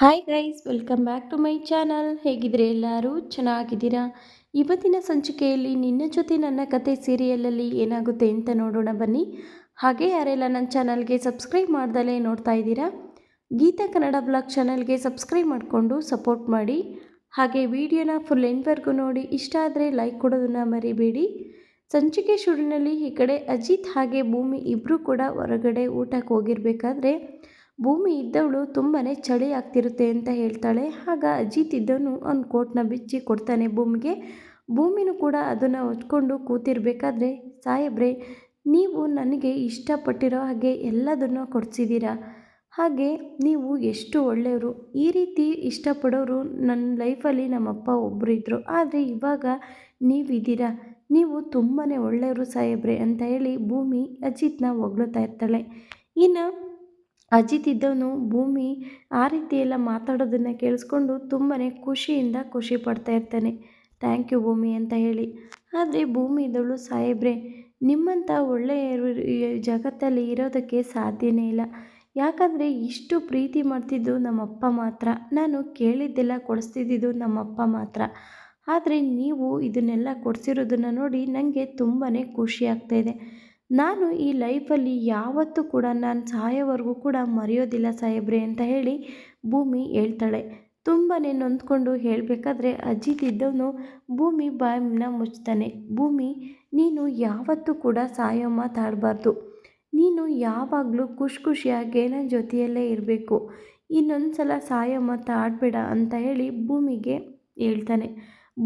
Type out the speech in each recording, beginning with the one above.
Hi guys welcome back to my channel ಹೇಗಿದ್ರೆ ಎಲ್ಲರೂ? ಚೆನ್ನಾಗಿದ್ದೀರಾ? ಇವತ್ತಿನ ಸಂಚಿಕೆಯಲ್ಲಿ ನಿನ್ನ ಜೊತೆ ನನ್ನ ಕತೆ ಸೀರಿಯಲಲ್ಲಿ ಏನಾಗುತ್ತೆ ಅಂತ ನೋಡೋಣ ಬನ್ನಿ. ಹಾಗೆ ಯಾರೆಲ್ಲ ನನ್ನ ಚಾನಲ್ಗೆ ಸಬ್ಸ್ಕ್ರೈಬ್ ಮಾಡ್ದಲೇ ನೋಡ್ತಾ ಇದ್ದೀರಾ, ಗೀತಾ ಕನ್ನಡ ಬ್ಲಾಗ್ ಚಾನಲ್ಗೆ ಸಬ್ಸ್ಕ್ರೈಬ್ ಮಾಡಿಕೊಂಡು ಸಪೋರ್ಟ್ ಮಾಡಿ. ಹಾಗೆ ವಿಡಿಯೋನ ಫುಲ್ ಎಂಡ್ವರೆಗೂ ನೋಡಿ. ಇಷ್ಟ ಆದರೆ ಲೈಕ್ ಕೊಡೋದನ್ನು ಮರಿಬೇಡಿ. ಸಂಚಿಕೆ ಶುರುವಿನಲ್ಲಿ ಈ ಕಡೆ ಅಜಿತ್ ಹಾಗೆ ಭೂಮಿ ಇಬ್ಬರೂ ಕೂಡ ಹೊರಗಡೆ ಊಟಕ್ಕೆ ಹೋಗಿರಬೇಕಾದ್ರೆ ಭೂಮಿ ಇದ್ದವಳು ತುಂಬಾ ಚಳಿ ಆಗ್ತಿರುತ್ತೆ ಅಂತ ಹೇಳ್ತಾಳೆ. ಆಗ ಅಜಿತ್ ಇದ್ದವನು ಅವ್ನ ಕೋಟ್ನ ಬಿಚ್ಚಿ ಕೊಡ್ತಾನೆ ಭೂಮಿಗೆ. ಭೂಮಿನೂ ಕೂಡ ಅದನ್ನು ಹೊತ್ಕೊಂಡು ಕೂತಿರ್ಬೇಕಾದ್ರೆ, ಸಾಹೇಬ್ರೆ, ನೀವು ನನಗೆ ಇಷ್ಟಪಟ್ಟಿರೋ ಹಾಗೆ ಎಲ್ಲದನ್ನು ಕೊಡಿಸಿದ್ದೀರಾ ಹಾಗೆ ನೀವು ಎಷ್ಟು ಒಳ್ಳೆಯವರು. ಈ ರೀತಿ ಇಷ್ಟಪಡೋರು ನನ್ನ ಲೈಫಲ್ಲಿ ನಮ್ಮಪ್ಪ ಒಬ್ಬರು ಇದ್ದರು ಆದರೆ ಇವಾಗ ನೀವಿದ್ದೀರಾ? ನೀವು ತುಂಬಾ ಒಳ್ಳೆಯವರು ಸಾಹೇಬ್ರೆ ಅಂತ ಹೇಳಿ ಭೂಮಿ ಅಜಿತ್ನ ಹೊಗಳ್ತಾ ಇರ್ತಾಳೆ. ಇನ್ನು ಅಜಿತ್ ಇದ್ದವನು ಭೂಮಿ ಆ ರೀತಿ ಎಲ್ಲ ಮಾತಾಡೋದನ್ನು ಕೇಳಿಸ್ಕೊಂಡು ತುಂಬಾ ಖುಷಿಯಿಂದ ಖುಷಿ ಪಡ್ತಾ ಇರ್ತಾನೆ. ಥ್ಯಾಂಕ್ ಯು ಭೂಮಿ ಅಂತ ಹೇಳಿ. ಆದರೆ ಭೂಮಿ ಇದ್ದವಳು, ಸಾಹೇಬ್ರೆ ನಿಮ್ಮಂಥ ಒಳ್ಳೆಯ ಜಗತ್ತಲ್ಲಿ ಇರೋದಕ್ಕೆ ಸಾಧ್ಯನೇ ಇಲ್ಲ. ಯಾಕಂದರೆ ಇಷ್ಟು ಪ್ರೀತಿ ಮಾಡ್ತಿದ್ದು ನಮ್ಮಪ್ಪ ಮಾತ್ರ. ನಾನು ಕೇಳಿದ್ದೆಲ್ಲ ಕೊಡಿಸ್ತಿದ್ದಿದ್ದು ನಮ್ಮಪ್ಪ ಮಾತ್ರ. ಆದರೆ ನೀವು ಇದನ್ನೆಲ್ಲ ಕೊಡಿಸಿರೋದನ್ನು ನೋಡಿ ನನಗೆ ತುಂಬಾ ಖುಷಿ ಆಗ್ತಾಯಿದೆ ನಾನು ಈ ಲೈಫಲ್ಲಿ ಯಾವತ್ತೂ ಕೂಡ ನಾನು ಸಾಯೋವರೆಗೂ ಕೂಡ ಮರೆಯೋದಿಲ್ಲ ಸಾಹೇಬ್ರೆ ಅಂತ ಹೇಳಿ ಭೂಮಿ ಹೇಳ್ತಾಳೆ. ತುಂಬಾ ನೊಂದ್ಕೊಂಡು ಹೇಳಬೇಕಾದ್ರೆ ಅಜಿತ್ ಇದ್ದವನು ಭೂಮಿ ಬಾಯನ್ನ ಮುಚ್ತಾನೆ ಭೂಮಿ, ನೀನು ಯಾವತ್ತೂ ಕೂಡ ಸಾಯೋ ಮಾತಾಡಬಾರ್ದು ನೀನು ಯಾವಾಗಲೂ ಖುಷಿ ಖುಷಿಯಾಗಿ ನನ್ನ ಜೊತೆಯಲ್ಲೇ ಇರಬೇಕು. ಇನ್ನೊಂದು ಸಲ ಸಾಯೋ ಮಾತು ಆಡಬೇಡ ಅಂತ ಹೇಳಿ ಭೂಮಿಗೆ ಹೇಳ್ತಾನೆ.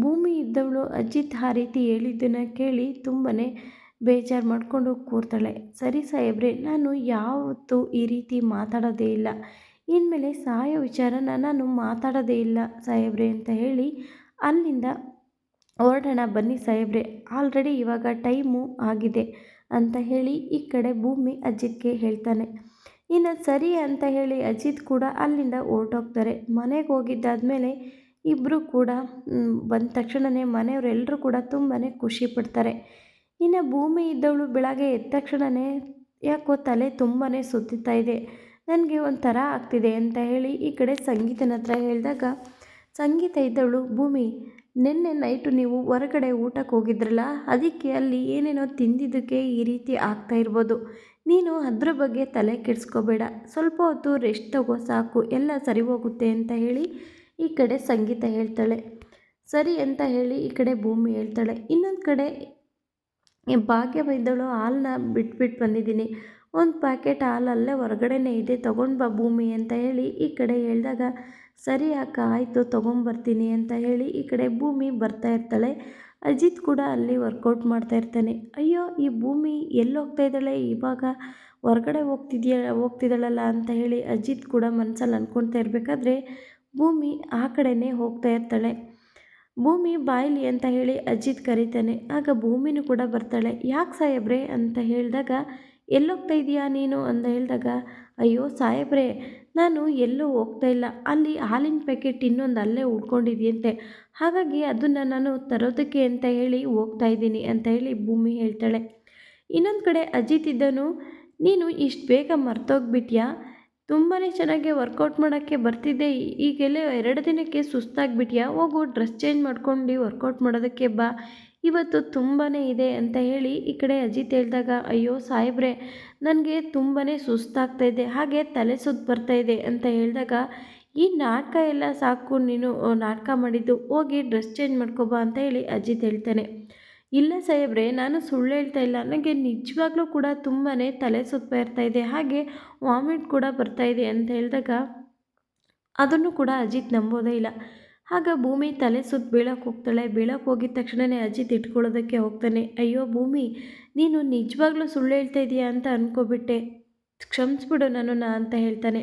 ಭೂಮಿ ಇದ್ದವಳು ಅಜಿತ್ ಆ ರೀತಿ ಹೇಳಿದ್ದನ್ನು ಕೇಳಿ ತುಂಬಾ ಬೇಜಾರು ಮಾಡಿಕೊಂಡು ಕೂರ್ತಾಳೆ. ಸರಿ ಸಾಹೇಬ್ರೆ, ನಾನು ಯಾವತ್ತೂ ಈ ರೀತಿ ಮಾತಾಡೋದೇ ಇಲ್ಲ. ಇನ್ಮೇಲೆ ಸಾಯೋ ವಿಚಾರನ ನಾನು ಮಾತಾಡೋದೇ ಇಲ್ಲ ಸಾಹೇಬ್ರೆ ಅಂತ ಹೇಳಿ ಅಲ್ಲಿಂದ ಹೊರಡೋಣ ಬನ್ನಿ ಸಾಹೇಬ್ರೆ. ಆಲ್ರೆಡಿ ಇವಾಗ ಟೈಮು ಆಗಿದೆ ಅಂತ ಹೇಳಿ ಈ ಕಡೆ ಭೂಮಿ ಅಜಿತ್ಗೆ ಹೇಳ್ತಾನೆ. ಇನ್ನು ಸರಿ ಅಂತ ಹೇಳಿ ಅಜಿತ್ ಕೂಡ ಅಲ್ಲಿಂದ ಹೊರಟೋಗ್ತಾರೆ. ಮನೆಗೆ ಹೋಗಿದ್ದಾದಮೇಲೆ ಇಬ್ಬರು ಕೂಡ ಬಂದ ತಕ್ಷಣವೇ ಮನೆಯವರೆಲ್ಲರೂ ಕೂಡ ತುಂಬಾ ಖುಷಿ ಪಡ್ತಾರೆ. ಇನ್ನು ಭೂಮಿ ಇದ್ದವಳು ಬೆಳಗ್ಗೆ ಎದ್ದ ತಕ್ಷಣವೇ ಯಾಕೋ ತಲೆ ತುಂಬಾ ಸುತ್ತುತ್ತಾ ಇದೆ. ನನಗೆ ಒಂಥರ ಆಗ್ತಿದೆ ಅಂತ ಹೇಳಿ ಈ ಕಡೆ ಸಂಗೀತನ ಹತ್ರ ಹೇಳಿದಾಗ, ಸಂಗೀತ ಇದ್ದವಳು, ಭೂಮಿ, ನಿನ್ನೆ ನೈಟು ನೀವು ಹೊರಗಡೆ ಊಟಕ್ಕೆ ಹೋಗಿದ್ರಲ್ಲ, ಅದಕ್ಕೆ ಅಲ್ಲಿ ಏನೇನೋ ತಿಂದಿದ್ದಕ್ಕೆ ಈ ರೀತಿ ಆಗ್ತಾ ಇರ್ಬೋದು. ನೀನು ಅದ್ರ ಬಗ್ಗೆ ತಲೆ ಕೆಡಿಸ್ಕೋಬೇಡ. ಸ್ವಲ್ಪ ಹೊತ್ತು ರೆಸ್ಟ್ ತಗೋ, ಸಾಕು, ಎಲ್ಲ ಸರಿ ಹೋಗುತ್ತೆ ಅಂತ ಹೇಳಿ ಈ ಕಡೆ ಸಂಗೀತ ಹೇಳ್ತಾಳೆ. ಸರಿ ಅಂತ ಹೇಳಿ ಈ ಕಡೆ ಭೂಮಿ ಹೇಳ್ತಾಳೆ. ಇನ್ನೊಂದು ಕಡೆ ಭಾಗ್ಯ ಬೈದಳು ಹಾಲನ್ನ ಬಿಟ್ಬಿಟ್ಟು ಬಂದಿದ್ದೀನಿ. ಒಂದು ಪ್ಯಾಕೆಟ್ ಹಾಲು ಅಲ್ಲೇ ಹೊರಗಡೆನೇ ಇದೆ, ತೊಗೊಂಡು ಬಾ ಭೂಮಿ ಅಂತ ಹೇಳಿ ಈ ಕಡೆ ಹೇಳಿದಾಗ, ಸರಿ ಅಕ್ಕ, ಆಯಿತು ತೊಗೊಂಬರ್ತೀನಿ ಅಂತ ಹೇಳಿ ಈ ಕಡೆ ಭೂಮಿ ಬರ್ತಾ ಇರ್ತಾಳೆ. ಅಜಿತ್ ಕೂಡ ಅಲ್ಲಿ ವರ್ಕೌಟ್ ಮಾಡ್ತಾ ಇರ್ತಾನೆ. ಅಯ್ಯೋ, ಈ ಭೂಮಿ ಎಲ್ಲಿ ಹೋಗ್ತಾ ಇದ್ದಾಳೆ, ಇವಾಗ ಹೊರಗಡೆ ಹೋಗ್ತಿದ್ಯಾ, ಹೋಗ್ತಿದ್ದಾಳಲ್ಲ ಅಂತ ಹೇಳಿ ಅಜಿತ್ ಕೂಡ ಮನಸ್ಸಲ್ಲಿ ಅಂದ್ಕೊಳ್ತಾ ಇರಬೇಕಾದ್ರೆ ಭೂಮಿ ಆ ಕಡೆನೇ ಹೋಗ್ತಾ ಇರ್ತಾಳೆ. ಭೂಮಿ ಬಾಯ್ಲಿ ಅಂತ ಹೇಳಿ ಅಜಿತ್ ಕರೀತಾನೆ, ಆಗ ಭೂಮಿನೂ ಕೂಡ ಬರ್ತಾಳೆ. ಯಾಕೆ ಸಾಹೇಬ್ರೆ ಅಂತ ಹೇಳಿದಾಗ, ಎಲ್ಲೋಗ್ತಾ ಇದೀಯಾ ನೀನು? ಅಂತ ಹೇಳಿದಾಗ, ಅಯ್ಯೋ ಸಾಹೇಬ್ರೆ, ನಾನು ಎಲ್ಲೂ ಹೋಗ್ತಾ ಇಲ್ಲ. ಅಲ್ಲಿ ಹಾಲಿನ ಪ್ಯಾಕೆಟ್ ಇನ್ನೊಂದು ಅಲ್ಲೇ ಉಳ್ಕೊಂಡಿದೆಯಂತೆ. ಹಾಗಾಗಿ ಅದನ್ನು ನಾನು ತರೋದಕ್ಕೆ ಅಂತ ಹೇಳಿ ಹೋಗ್ತಾ ಇದ್ದೀನಿ ಅಂತ ಹೇಳಿ ಭೂಮಿ ಹೇಳ್ತಾಳೆ. ಇನ್ನೊಂದು ಕಡೆ ಅಜಿತ್ ಇದ್ದನು, ನೀನು ಇಷ್ಟು ಬೇಗ ಮರ್ತೋಗ್ಬಿಟ್ಯಾ? ತುಂಬಾ ಚೆನ್ನಾಗಿ ವರ್ಕೌಟ್ ಮಾಡೋಕ್ಕೆ ಬರ್ತಿದ್ದೆ. ಈಗೆಲ್ಲ ಎರಡು ದಿನಕ್ಕೆ ಸುಸ್ತಾಗಿಬಿಟ್ಯಾ? ಹೋಗು ಡ್ರೆಸ್ ಚೇಂಜ್ ಮಾಡ್ಕೊಂಡು ವರ್ಕೌಟ್ ಮಾಡೋದಕ್ಕೆ ಬಾ. ಇವತ್ತು ತುಂಬಾ ಇದೆ ಅಂತ ಹೇಳಿ ಈ ಕಡೆ ಅಜಿತ್ ಹೇಳಿದಾಗ, ಅಯ್ಯೋ ಸಾಹೇಬ್ರೆ, ನನಗೆ ತುಂಬಾ ಸುಸ್ತಾಗ್ತಾಯಿದೆ ಹಾಗೆ ತಲೆ ಬರ್ತಾ ಇದೆ ಅಂತ ಹೇಳಿದಾಗ, ಈ ನಾಟಕ ಎಲ್ಲ ಸಾಕು ನೀನು, ನಾಟಕ ಮಾಡಿದ್ದು. ಹೋಗಿ ಡ್ರೆಸ್ ಚೇಂಜ್ ಮಾಡ್ಕೊಬಾ ಅಂತ ಹೇಳಿ ಅಜಿತ್ ಹೇಳ್ತಾನೆ. ಇಲ್ಲ ಸಾಹೇಬ್ರೆ, ನಾನು ಸುಳ್ಳು ಹೇಳ್ತಾ ಇಲ್ಲ. ನನಗೆ ನಿಜವಾಗ್ಲೂ ಕೂಡ ತುಂಬಾ ತಲೆ ಸುತ್ತ ಇರ್ತಾ ಇದೆ. ಹಾಗೆ ವಾಮಿಟ್ ಕೂಡ ಬರ್ತಾ ಇದೆ ಅಂತ ಹೇಳಿದಾಗ ಅದನ್ನು ಕೂಡ ಅಜಿತ್ ನಂಬೋದೇ ಇಲ್ಲ. ಆಗ ಭೂಮಿ ತಲೆ ಸುತ್ತ ಬೀಳಕ್ಕೆ ಹೋಗ್ತಾಳೆ. ಬೀಳಕ್ಕೆ ಹೋಗಿದ ತಕ್ಷಣವೇ ಅಜಿತ್ ಇಟ್ಕೊಳ್ಳೋದಕ್ಕೆ ಹೋಗ್ತಾನೆ. ಅಯ್ಯೋ ಭೂಮಿ, ನೀನು ನಿಜವಾಗ್ಲೂ ಸುಳ್ಳು ಹೇಳ್ತಾ ಇದೀಯಾ ಅಂತ ಅಂದ್ಕೊಬಿಟ್ಟೆ ಕ್ಷಮಿಸ್ಬಿಡು ನಾ ಅಂತ ಹೇಳ್ತಾನೆ.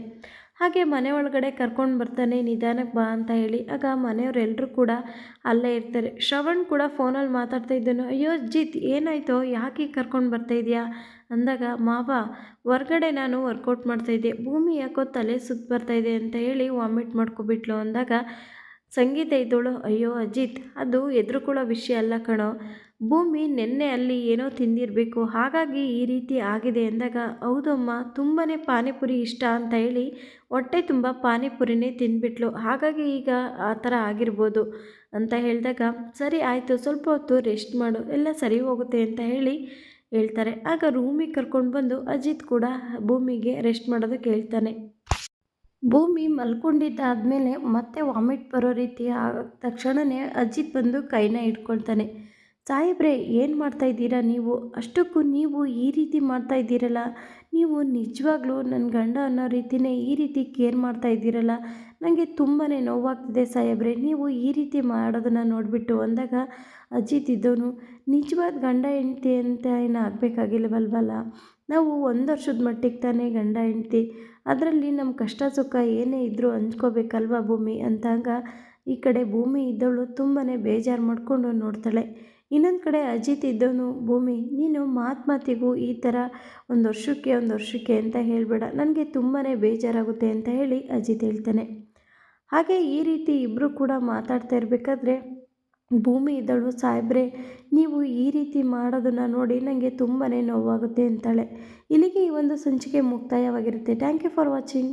ಹಾಗೆ ಮನೆ ಒಳಗಡೆ ಕರ್ಕೊಂಡು ಬರ್ತಾನೆ ನಿಧಾನಕ್ಕೆ ಬಾ ಅಂತ ಹೇಳಿ. ಆಗ ಮನೆಯವರೆಲ್ಲರೂ ಕೂಡ ಅಲ್ಲೇ ಇರ್ತಾರೆ. ಶ್ರವಣ್ ಕೂಡ ಫೋನಲ್ಲಿ ಮಾತಾಡ್ತಾ ಇದ್ದನು. ಅಯ್ಯೋ ಜಿತ್ ಏನಾಯಿತು? ಯಾಕೆ ಕರ್ಕೊಂಡು ಬರ್ತಾ ಇದೆಯಾ? ಅಂದಾಗ, ಮಾವ, ಹೊರ್ಗಡೆ ನಾನು ವರ್ಕೌಟ್ ಮಾಡ್ತಾಯಿದ್ದೆ ಭೂಮಿ ಯಾಕೋ ತಲೆ ಸುತ್ತ ಬರ್ತಾಯಿದೆ ಅಂತ ಹೇಳಿ ವಾಮಿಟ್ ಮಾಡ್ಕೊಬಿಟ್ಲು. ಅಂದಾಗ ಸಂಗೀತ ಇದ್ದೋಳು, ಅಯ್ಯೋ ಅಜಿತ್, ಅದು ಎದುರುಕೊಳ್ಳೋ ವಿಷಯ ಅಲ್ಲ ಕಣೋ. ಭೂಮಿ ನೆನ್ನೆ ಅಲ್ಲಿ ಏನೋ ತಿಂದಿರಬೇಕು. ಹಾಗಾಗಿ ಈ ರೀತಿ ಆಗಿದೆ ಅಂದಾಗ ಹೌದಮ್ಮ ತುಂಬಾ ಪಾನಿಪುರಿ ಇಷ್ಟ ಅಂತ ಹೇಳಿ ಹೊಟ್ಟೆ ತುಂಬ ಪಾನಿಪುರಿನೇ ತಿಂದ್ಬಿಟ್ಲು. ಹಾಗಾಗಿ ಈಗ ಆ ಥರ ಆಗಿರ್ಬೋದು ಅಂತ ಹೇಳಿದಾಗ, ಸರಿ ಆಯಿತು, ಸ್ವಲ್ಪ ಹೊತ್ತು ರೆಸ್ಟ್ ಮಾಡು. ಎಲ್ಲ ಸರಿ ಹೋಗುತ್ತೆ ಅಂತ ಹೇಳಿ ಹೇಳ್ತಾರೆ. ಆಗ ರೂಮಿಗೆ ಕರ್ಕೊಂಡು ಬಂದು ಅಜಿತ್ ಕೂಡ ಭೂಮಿಗೆ ರೆಸ್ಟ್ ಮಾಡೋದಕ್ಕೆ ಹೇಳ್ತಾನೆ. ಭೂಮಿ ಮಲ್ಕೊಂಡಿದ್ದಾದ್ಮೇಲೆ ಮತ್ತೆ ವಾಮಿಟ್ ಬರೋ ರೀತಿ ಆದ ತಕ್ಷಣವೇ ಅಜಿತ್ ಬಂದು ಕೈನ ಹಿಡ್ಕೊಳ್ತಾನೆ. ಸಾಹೇಬ್ರೆ, ಏನು ಮಾಡ್ತಾ ಇದ್ದೀರಾ ನೀವು? ಅಷ್ಟಕ್ಕೂ ನೀವು ಈ ರೀತಿ ಮಾಡ್ತಾ ಇದ್ದೀರಲ್ಲ? ನೀವು ನಿಜವಾಗ್ಲೂ ನನ್ನ ಗಂಡ ಅನ್ನೋ ರೀತಿಯೇ ಈ ರೀತಿ ಕೇರ್ ಮಾಡ್ತಾ ಇದ್ದೀರಲ್ಲ? ನನಗೆ ತುಂಬಾ ನೋವಾಗ್ತಿದೆ ಸಾಹೇಬ್ರೆ. ನೀವು ಈ ರೀತಿ ಮಾಡೋದನ್ನು ನೋಡಿಬಿಟ್ಟು ಅಂದಾಗ ಅಜಿತ್ ಇದ್ದವನು, ನಿಜವಾದ ಗಂಡ ಹೆಂಡ್ತಿ ಅಂತ ಏನು ಆಗಬೇಕಾಗಿಲ್ವಲ್ವಲ್ಲ? ನಾವು ಒಂದು ವರ್ಷದ ಮಟ್ಟಿಗೆ ತಾನೇ ಗಂಡ ಹೆಂಡ್ತಿ. ಅದರಲ್ಲಿ ನಮ್ಮ ಕಷ್ಟ ಸುಖ ಏನೇ ಇದ್ದರೂ ಹಂಚ್ಕೋಬೇಕಲ್ವ ಭೂಮಿ? ಅಂತಾಗ ಈ ಕಡೆ ಭೂಮಿ ಇದ್ದವಳು ತುಂಬಾ ಬೇಜಾರು ಮಾಡಿಕೊಂಡು ನೋಡ್ತಾಳೆ. ಇನ್ನೊಂದು ಕಡೆ ಅಜಿತ್ ಇದ್ದವನು, ಭೂಮಿ, ನೀನು ಮಾತು ಮಾತಿಗೂ ಈ ಥರ ಒಂದು ವರ್ಷಕ್ಕೆ ಒಂದು ವರ್ಷಕ್ಕೆ ಅಂತ ಹೇಳಬೇಡ. ನನಗೆ ತುಂಬಾ ಬೇಜಾರಾಗುತ್ತೆ ಅಂತ ಹೇಳಿ ಅಜಿತ್ ಹೇಳ್ತಾನೆ. ಹಾಗೆ ಈ ರೀತಿ ಇಬ್ಬರು ಕೂಡ ಮಾತಾಡ್ತಾ ಇರಬೇಕಾದ್ರೆ, ಭೂಮಿ ಇದ್ದಳು, ಸಾಹೇಬ್ರೆ, ನೀವು ಈ ರೀತಿ ಮಾಡೋದನ್ನು ನೋಡಿ ನನಗೆ ತುಂಬಾ ನೋವಾಗುತ್ತೆ ಅಂತಾಳೆ. ಇಲ್ಲಿಗೆ ಈ ಒಂದು ಸಂಚಿಕೆ ಮುಕ್ತಾಯವಾಗಿರುತ್ತೆ. Thank you for watching